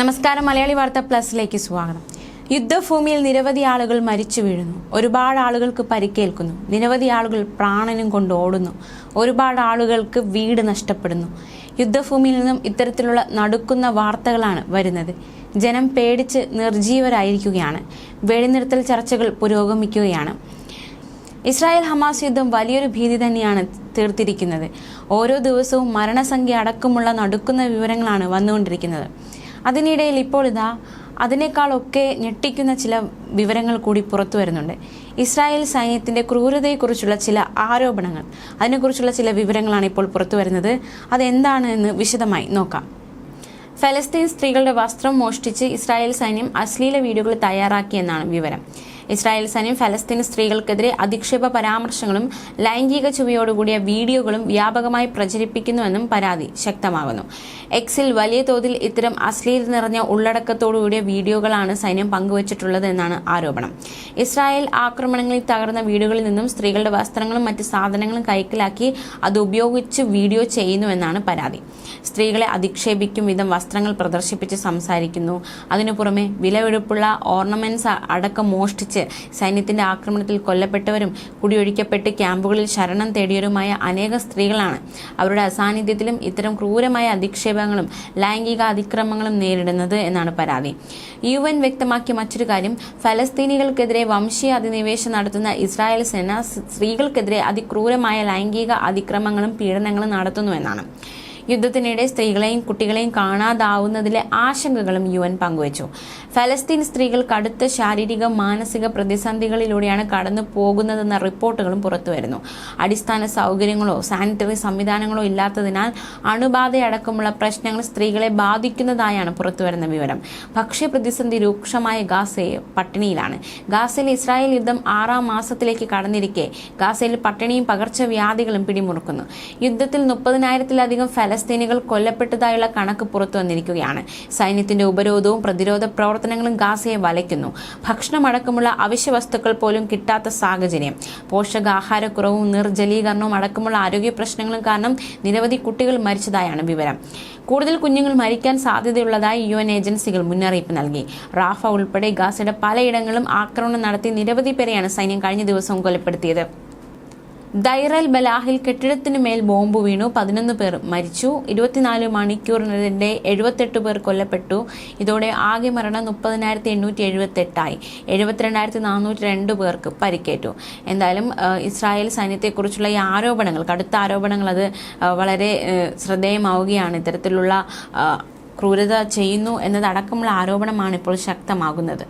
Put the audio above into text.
നമസ്കാരം. മലയാളി വാർത്ത പ്ലസിലേക്ക് സ്വാഗതം. യുദ്ധഭൂമിയിൽ നിരവധി ആളുകൾ മരിച്ചു വീഴുന്നു. ഒരുപാട് ആളുകൾക്ക് പരിക്കേൽക്കുന്നു. നിരവധി ആളുകൾ പ്രാണനും കൊണ്ട് ഓടുന്നു. ഒരുപാട് ആളുകൾക്ക് വീട് നഷ്ടപ്പെടുന്നു. യുദ്ധഭൂമിയിൽ നിന്നും ഇത്തരത്തിലുള്ള നടുക്കുന്ന വാർത്തകളാണ് വരുന്നത്. ജനം പേടിച്ച് നിർജീവരായിരിക്കുകയാണ്. വെടിനിർത്തൽ ചർച്ചകൾ പുരോഗമിക്കുകയാണ്. ഇസ്രായേൽ ഹമാസ് യുദ്ധം വലിയൊരു ഭീതി തന്നെയാണ് തീർത്തിരിക്കുന്നത്. ഓരോ ദിവസവും മരണസംഖ്യ അടക്കമുള്ള നടുക്കുന്ന വിവരങ്ങളാണ് വന്നുകൊണ്ടിരിക്കുന്നത്. അതിനിടയിൽ ഇപ്പോൾ ഇതാ അതിനേക്കാളൊക്കെ ഞെട്ടിക്കുന്ന ചില വിവരങ്ങൾ കൂടി പുറത്തു വരുന്നുണ്ട്. ഇസ്രായേൽ സൈന്യത്തിന്റെ ക്രൂരതയെക്കുറിച്ചുള്ള ചില ആരോപണങ്ങൾ. അതിനെക്കുറിച്ചുള്ള ചില വിവരങ്ങളാണ് ഇപ്പോൾ പുറത്തു വരുന്നത്. അതെന്താണ് എന്ന് വിശദമായി നോക്കാം. ഫലസ്തീൻ സ്ത്രീകളുടെ വസ്ത്രം മോഷ്ടിച്ച് ഇസ്രായേൽ സൈന്യം അശ്ലീല വീഡിയോകൾ തയ്യാറാക്കിയെന്നാണ് വിവരം. ഇസ്രായേൽ സൈന്യം ഫലസ്തീൻ സ്ത്രീകൾക്കെതിരെ അധിക്ഷേപ പരാമർശങ്ങളും ലൈംഗിക ചുവയോടുകൂടിയ വീഡിയോകളും വ്യാപകമായി പ്രചരിപ്പിക്കുന്നുവെന്നും പരാതി ശക്തമാകുന്നു. എക്സിൽ വലിയ തോതിൽ ഇത്തരം അശ്ലീല നിറഞ്ഞ ഉള്ളടക്കത്തോടുകൂടിയ വീഡിയോകളാണ് സൈന്യം പങ്കുവച്ചിട്ടുള്ളത് എന്നാണ് ആരോപണം. ഇസ്രായേൽ ആക്രമണങ്ങളിൽ തകർന്ന വീടുകളിൽ നിന്നും സ്ത്രീകളുടെ വസ്ത്രങ്ങളും മറ്റ് സാധനങ്ങളും കൈക്കലാക്കി അത് ഉപയോഗിച്ച് വീഡിയോ ചെയ്യുന്നുവെന്നാണ് പരാതി. സ്ത്രീകളെ അധിക്ഷേപിക്കും വിധം വസ്ത്രങ്ങൾ പ്രദർശിപ്പിച്ച് സംസാരിക്കുന്നു. അതിനു പുറമെ വിലവെടുപ്പുള്ള ഓർണമെന്റ്സ് അടക്കം മോഷ്ടിച്ച് സൈന്യത്തിന്റെ ആക്രമണത്തിൽ കൊല്ലപ്പെട്ടവരും കുടിയൊഴിക്കപ്പെട്ട് ക്യാമ്പുകളിൽ ശരണം തേടിയവരുമായ അനേക സ്ത്രീകളാണ്. അവരുടെ അസാന്നിധ്യത്തിലും ഇത്തരം ക്രൂരമായ അധിക്ഷേപങ്ങളും ലൈംഗിക അതിക്രമങ്ങളും നേരിടുന്നത് എന്നാണ് പരാതി. യു എൻ വ്യക്തമാക്കിയ മറ്റൊരു കാര്യം ഫലസ്തീനികൾക്കെതിരെ വംശീയ അധിനിവേശം നടത്തുന്ന ഇസ്രായേൽ സേന സ്ത്രീകൾക്കെതിരെ അതിക്രൂരമായ ലൈംഗിക അതിക്രമങ്ങളും പീഡനങ്ങളും നടത്തുന്നുവെന്നാണ് യുദ്ധത്തിനിടെ സ്ത്രീകളെയും കുട്ടികളെയും കാണാതാവുന്നതിലെ ആശങ്കകളും യു എൻ പങ്കുവച്ചു. ഫലസ്തീൻ സ്ത്രീകൾ കടുത്ത ശാരീരിക മാനസിക പ്രതിസന്ധികളിലൂടെയാണ് കടന്നു പോകുന്നതെന്ന റിപ്പോർട്ടുകളും പുറത്തുവരുന്നു. അടിസ്ഥാന സൗകര്യങ്ങളോ സാനിറ്ററി സംവിധാനങ്ങളോ ഇല്ലാത്തതിനാൽ അണുബാധയടക്കമുള്ള പ്രശ്നങ്ങൾ സ്ത്രീകളെ ബാധിക്കുന്നതായാണ് പുറത്തുവരുന്ന വിവരം. ഭക്ഷ്യ പ്രതിസന്ധി രൂക്ഷമായ ഗാസയെ പട്ടിണിയിലാണ്. ഗാസയിൽ ഇസ്രായേൽ യുദ്ധം ആറാം മാസത്തിലേക്ക് കടന്നിരിക്കെ ഗാസയിൽ പട്ടിണിയും പകർച്ചവ്യാധികളും പിടിമുറുക്കുന്നു. യുദ്ധത്തിൽ മുപ്പതിനായിരത്തിലധികം ഫലസ്തീനികൾ കൊല്ലപ്പെട്ടതായുള്ള കണക്ക് പുറത്തു വന്നിരിക്കുകയാണ്. സൈന്യത്തിന്റെ ഉപരോധവും പ്രതിരോധ പ്രവർത്തനങ്ങളും ഗാസയെ വലയ്ക്കുന്നു. ഭക്ഷണമടക്കമുള്ള അവശ്യ വസ്തുക്കൾ പോലും കിട്ടാത്ത സാഹചര്യം. പോഷകാഹാരക്കുറവും നിർജലീകരണവും അടക്കമുള്ള ആരോഗ്യ പ്രശ്നങ്ങളും കാരണം നിരവധി കുട്ടികൾ മരിച്ചതായാണ് വിവരം. കൂടുതൽ കുഞ്ഞുങ്ങൾ മരിക്കാൻ സാധ്യതയുള്ളതായി യു എൻ ഏജൻസികൾ മുന്നറിയിപ്പ് നൽകി. റാഫ ഉൾപ്പെടെ ഗാസയുടെ പലയിടങ്ങളും ആക്രമണം നടത്തി നിരവധി പേരെയാണ് സൈന്യം കഴിഞ്ഞ ദിവസം കൊലപ്പെടുത്തിയത്. ദൈറൽ ബലാഹിൽ കെട്ടിടത്തിന് മേൽ ബോംബ് വീണു. പതിനൊന്ന് പേർ മരിച്ചു. ഇരുപത്തിനാല് മണിക്കൂറിനിടെ എഴുപത്തെട്ട് പേർ കൊല്ലപ്പെട്ടു. ഇതോടെ ആകെ മരണം മുപ്പതിനായിരത്തി എണ്ണൂറ്റി എഴുപത്തെട്ടായി എഴുപത്തിരണ്ടായിരത്തി നാനൂറ്റി രണ്ട് പേർക്ക് പരിക്കേറ്റു. എന്തായാലും ഇസ്രായേൽ സൈന്യത്തെക്കുറിച്ചുള്ള ഈ ആരോപണങ്ങൾ കടുത്ത ആരോപണങ്ങൾ അത് വളരെ ശ്രദ്ധേയമാവുകയാണ്. ഇത്തരത്തിലുള്ള ക്രൂരത ചെയ്യുന്നു എന്നതടക്കമുള്ള ആരോപണമാണ് ഇപ്പോൾ ശക്തമാകുന്നത്.